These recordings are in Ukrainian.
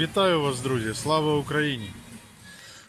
Вітаю вас, друзі! Слава Україні!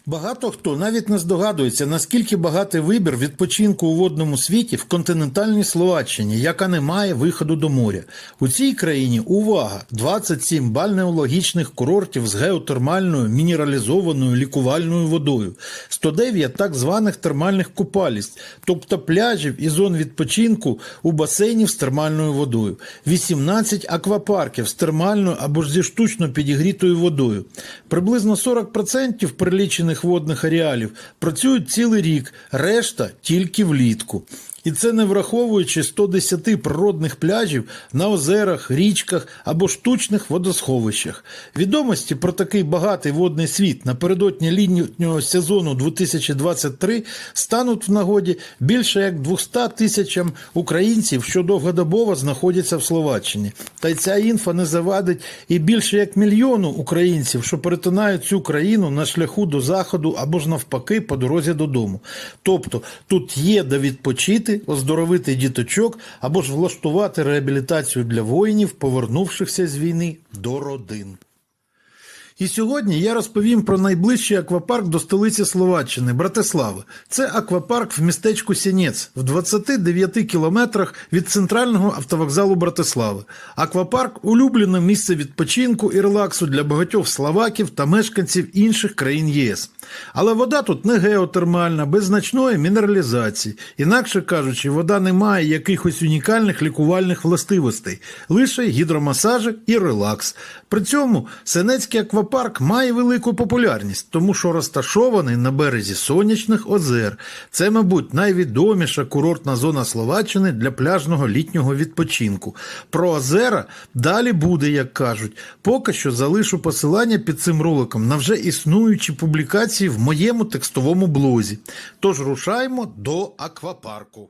Багато хто навіть не здогадується, наскільки багатий вибір відпочинку у водному світі в континентальній Словаччині, яка не має виходу до моря. У цій країні увага! 27 бальнеологічних курортів з геотермальною мінералізованою лікувальною водою, 109 так званих термальних купалість, тобто пляжів і зон відпочинку у басейнів з термальною водою, 18 аквапарків з термальною або ж зі штучно підігрітою водою. Приблизно 40% перелічених водних ареалів працюють цілий рік, решта тільки влітку. І це не враховуючи 110 природних пляжів на озерах, річках або штучних водосховищах. Відомості про такий багатий водний світ напередодні літнього сезону 2023 стануть в нагоді більше як 200 тисячам українців, що довгодобово знаходяться в Словаччині. Та й ця інфа не завадить і більше як мільйону українців, що перетинають цю країну на шляху до заходу або ж навпаки по дорозі додому. Тобто тут є де відпочити, оздоровити діточок або ж влаштувати реабілітацію для воїнів, повернувшихся з війни до родин. І сьогодні я розповім про найближчий аквапарк до столиці Словаччини Братислави. Це аквапарк в містечку Сінець в 29 кілометрах від центрального автовокзалу Братислави. Аквапарк улюблене місце відпочинку і релаксу для багатьох словаків та мешканців інших країн ЄС. Але вода тут не геотермальна, без значної мінералізації. Інакше кажучи, вода не має якихось унікальних лікувальних властивостей, лише гідромасажі і релакс. При цьому Сенецький аквапарк має велику популярність, тому що розташований на березі сонячних озер. Це, мабуть, найвідоміша курортна зона Словаччини для пляжного літнього відпочинку. Про озера далі буде, як кажуть. Поки що залишу посилання під цим роликом на вже існуючі публікації в моєму текстовому блозі. Тож рушаємо до аквапарку.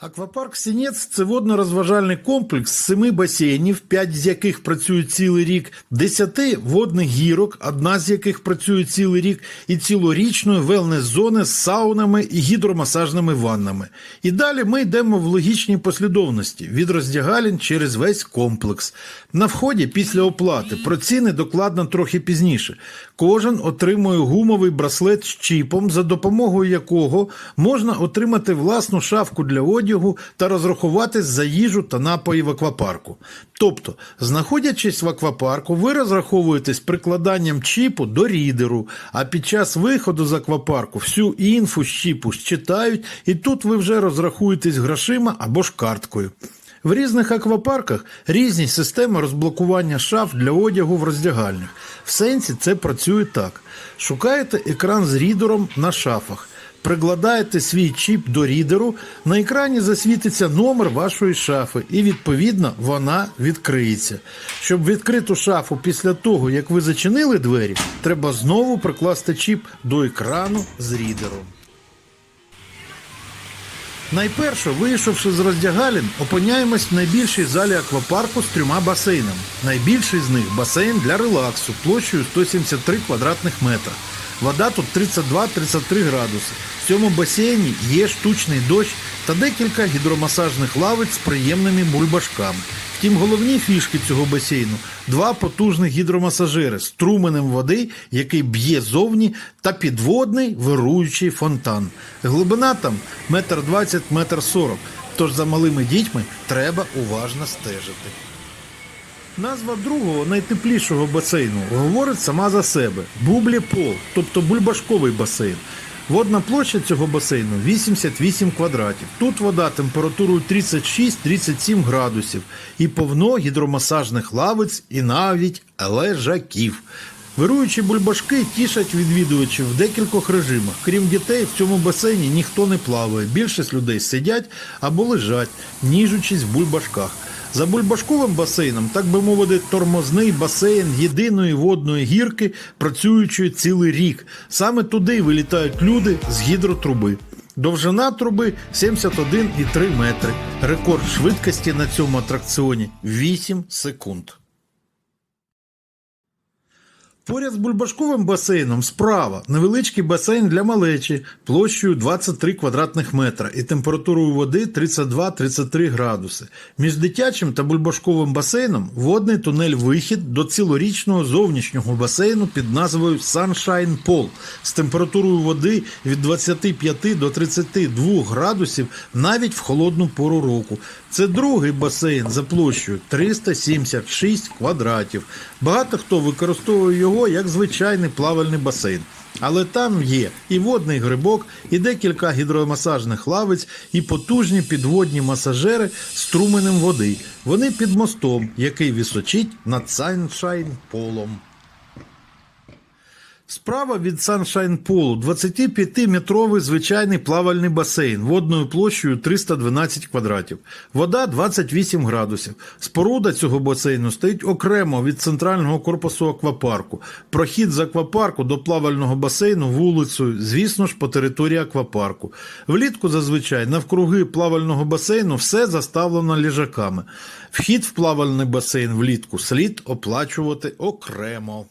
Аквапарк Сінець це водно-розважальний комплекс з семи басейнів, п'ять з яких працюють цілий рік, десяти водних гірок, одна з яких працює цілий рік, і цілорічної велнес-зони з саунами і гідромасажними ваннами. І далі ми йдемо в логічній послідовності від роздягалень через весь комплекс. На вході після оплати про ціни докладно трохи пізніше. Кожен отримує гумовий браслет з чіпом, за допомогою якого можна отримати власну шафку для одягу та розрахуватись за їжу та напої в аквапарку. Тобто, знаходячись в аквапарку, ви розраховуєтесь прикладанням чіпу до рідеру, а під час виходу з аквапарку всю інфу з чіпу считають, і тут ви вже розрахуєтесь грошима або ж карткою. В різних аквапарках різні системи розблокування шаф для одягу в роздягальнях. В сенсі це працює так: шукаєте екран з рідером на шафах. Прикладаєте свій чіп до рідеру, на екрані засвітиться номер вашої шафи, і відповідно вона відкриється. Щоб відкриту шафу після того, як ви зачинили двері, треба знову прикласти чіп до екрану з рідером. Найперше, вийшовши з роздягалін, опиняємось в найбільшій залі аквапарку з трьома басейнами. Найбільший з них басейн для релаксу площею 173 квадратних метра. Вода тут 32-33 градуси. В цьому басейні є штучний дощ та декілька гідромасажних лавиць з приємними бульбашками. Втім, головні фішки цього басейну два потужних гідромасажери з струменем води, який б'є зовні, та підводний вируючий фонтан. Глибина там метр двадцять, метр сорок. Тож за малими дітьми треба уважно стежити. Назва другого найтеплішого басейну говорить сама за себе: бублі пол, тобто бульбашковий басейн. Водна площа цього басейну 88 квадратів. Тут вода температурою 36-37 градусів і повно гідромасажних лавиць і навіть лежаків. Вируючі бульбашки тішать відвідувачів в декількох режимах. Крім дітей, в цьому басейні ніхто не плаває. Більшість людей сидять або лежать, ніжучись в бульбашках. За бульбашковим басейном, так би мовити, тормозний басейн єдиної водної гірки, працюючої цілий рік. Саме туди вилітають люди з гідротруби. Довжина труби 71,3 метри. Рекорд швидкості на цьому атракціоні 8 секунд. Поряд з бульбашковим басейном справа невеличкий басейн для малечі площею 23 квадратних метра і температурою води 32-33 градуси. Між дитячим та бульбашковим басейном водний тунель-вихід до цілорічного зовнішнього басейну під назвою Sunshine Pool з температурою води від 25 до 32 градусів навіть в холодну пору року. Це другий басейн за площею 376 квадратів. Багато хто використовує його як звичайний плавальний басейн. Але там є і водний грибок, і декілька гідромасажних лавиць, і потужні підводні масажери з струменем води. Вони під мостом, який височить над Саншайн полом. Справа від Sunshine Полу 25-метровий звичайний плавальний басейн водною площею 312 квадратів. Вода 28 градусів. Споруда цього басейну стоїть окремо від центрального корпусу аквапарку. Прохід з аквапарку до плавального басейну вулицею, звісно ж, по території аквапарку. Влітку зазвичай навкруги плавального басейну все заставлено ліжаками. Вхід в плавальний басейн влітку слід оплачувати окремо.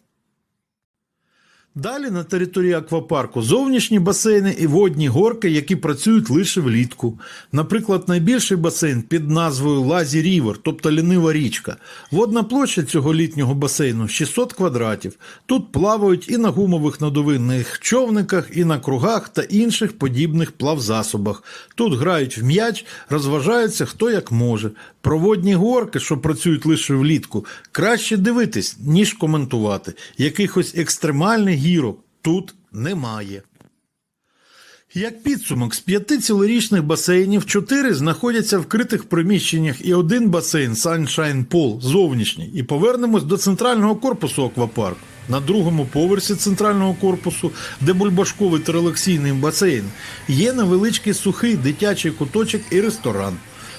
Далі на території аквапарку зовнішні басейни і водні горки, які працюють лише влітку. Наприклад, найбільший басейн під назвою Лазі Рівер, тобто лінива річка. Водна площа цього літнього басейну 600 квадратів. Тут плавають і на гумових надувинних човниках, і на кругах та інших подібних плавзасобах. Тут грають в м'яч, розважаються хто як може. Про водні горки, що працюють лише влітку, краще дивитись, ніж коментувати. Якихось екстремальних гірок тут немає. Як підсумок, з п'яти цілорічних басейнів чотири знаходяться в критих приміщеннях і один басейн Sunshine Pool зовнішній. І повернемось до центрального корпусу аквапарку. На другому поверсі центрального корпусу, де бульбашковий та релаксійний басейн, є невеличкий сухий дитячий куточок і ресторан.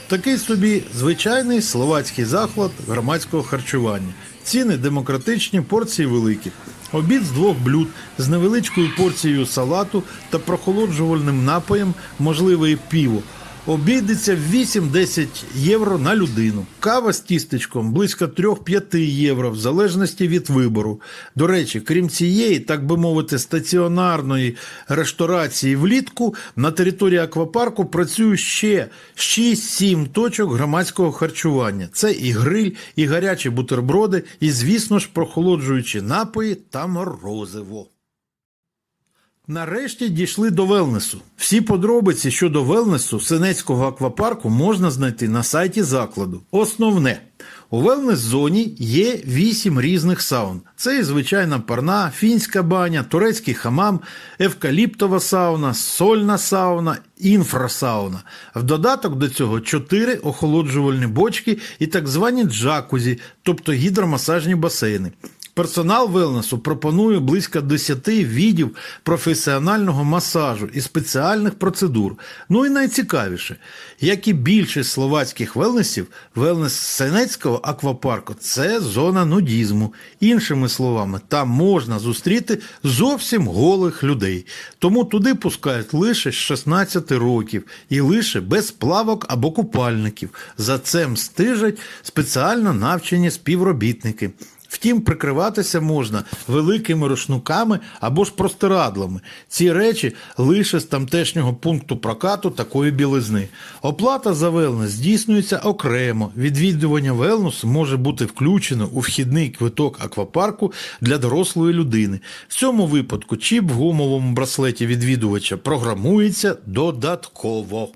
Такий собі звичайний словацький заклад громадського харчування. Ціни демократичні, порції великі. Обід з двох блюд з невеличкою порцією салату та прохолоджувальним напоєм, можливе піво. Обійдеться 8-10 євро на людину. Кава з тістечком близько 3-5 євро, в залежності від вибору. До речі, крім цієї, так би мовити, стаціонарної ресторації влітку, на території аквапарку працює ще 6-7 точок громадського харчування. Це і гриль, і гарячі бутерброди, і, звісно ж, прохолоджуючі напої та морозиво. Нарешті дійшли до велнесу. Всі подробиці щодо велнесу Сенецького аквапарку можна знайти на сайті закладу. Основне. У велнес-зоні є вісім різних саун. Це і звичайна парна, фінська баня, турецький хамам, евкаліптова сауна, сольна сауна, інфрасауна. В додаток до цього чотири охолоджувальні бочки і так звані джакузі, тобто гідромасажні басейни. Персонал велнесу пропонує близько 10 видів професіонального масажу і спеціальних процедур. Ну і найцікавіше, як і більшість словацьких велнесів, велнес Сенецького аквапарку це зона нудізму. Іншими словами, там можна зустріти зовсім голих людей. Тому туди пускають лише з 16 років і лише без плавок або купальників. За цим стежать спеціально навчені співробітники. Втім, прикриватися можна великими рушниками або ж простирадлами. Ці речі лише з тамтешнього пункту прокату такої білизни. Оплата за велнес здійснюється окремо. Відвідування велнесу може бути включено у вхідний квиток аквапарку для дорослої людини. В цьому випадку чіп в гумовому браслеті відвідувача програмується додатково.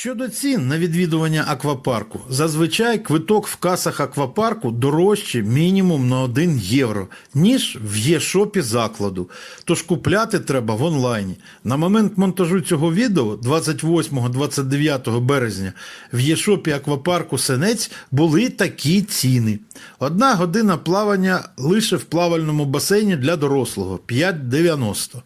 Щодо цін на відвідування аквапарку, зазвичай квиток в касах аквапарку дорожче мінімум на 1 євро, ніж в є-шопі закладу. Тож купляти треба в онлайні. На момент монтажу цього відео, 28-29 березня, в є-шопі аквапарку Сенець були такі ціни. Одна година плавання лише в плавальному басейні для дорослого 5,90.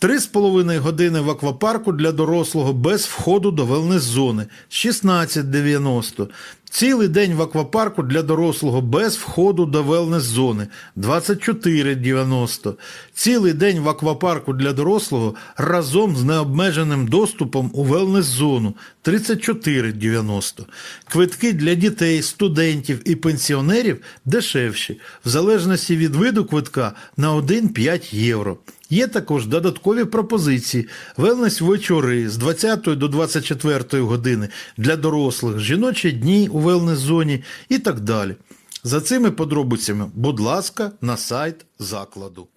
3,5 години в аквапарку для дорослого без входу до велнес-зони 16,90. Цілий день в аквапарку для дорослого без входу до велнес-зони 24,90. Цілий день в аквапарку для дорослого разом з необмеженим доступом у велнес-зону 34,90. Квитки для дітей, студентів і пенсіонерів дешевші, в залежності від виду квитка на 1,5 євро. Є також додаткові пропозиції. Велнес вечори з 20 до 24 години для дорослих, жіночі дні у велнес-зоні і так далі. За цими подробицями, будь ласка, на сайт закладу.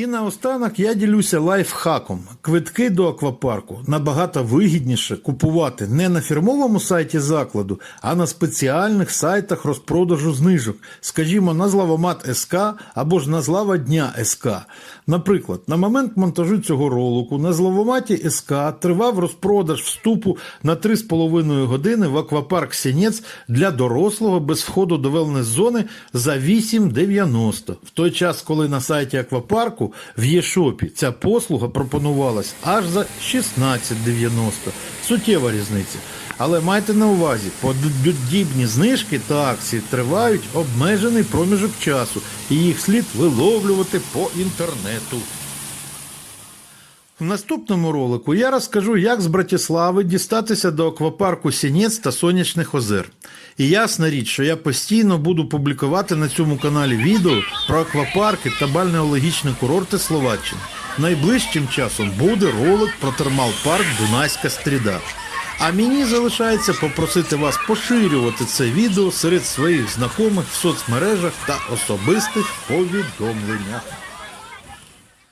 І наостанок я ділюся лайфхаком. Квитки до аквапарку набагато вигідніше купувати не на фірмовому сайті закладу, а на спеціальних сайтах розпродажу знижок, скажімо, на злавомат СК або ж на злава дня СК. Наприклад, на момент монтажу цього ролику на зловоматі СК тривав розпродаж вступу на 3,5 години в аквапарк Сінець для дорослого без входу до велнес-зони за 8,90. В той час, коли на сайті аквапарку в Єшопі ця послуга пропонувалась аж за 16,90. Суттєва різниця. Але майте на увазі, подібні знижки та акції тривають обмежений проміжок часу, і їх слід виловлювати по інтернету. В наступному ролику я розкажу, як з Братислави дістатися до аквапарку Сінець та Сонячних озер. І ясна річ, що я постійно буду публікувати на цьому каналі відео про аквапарки та бальнеологічні курорти Словаччини. Найближчим часом буде ролик про термал-парк Дунайська стріда. А мені залишається попросити вас поширювати це відео серед своїх знайомих в соцмережах та особистих повідомленнях.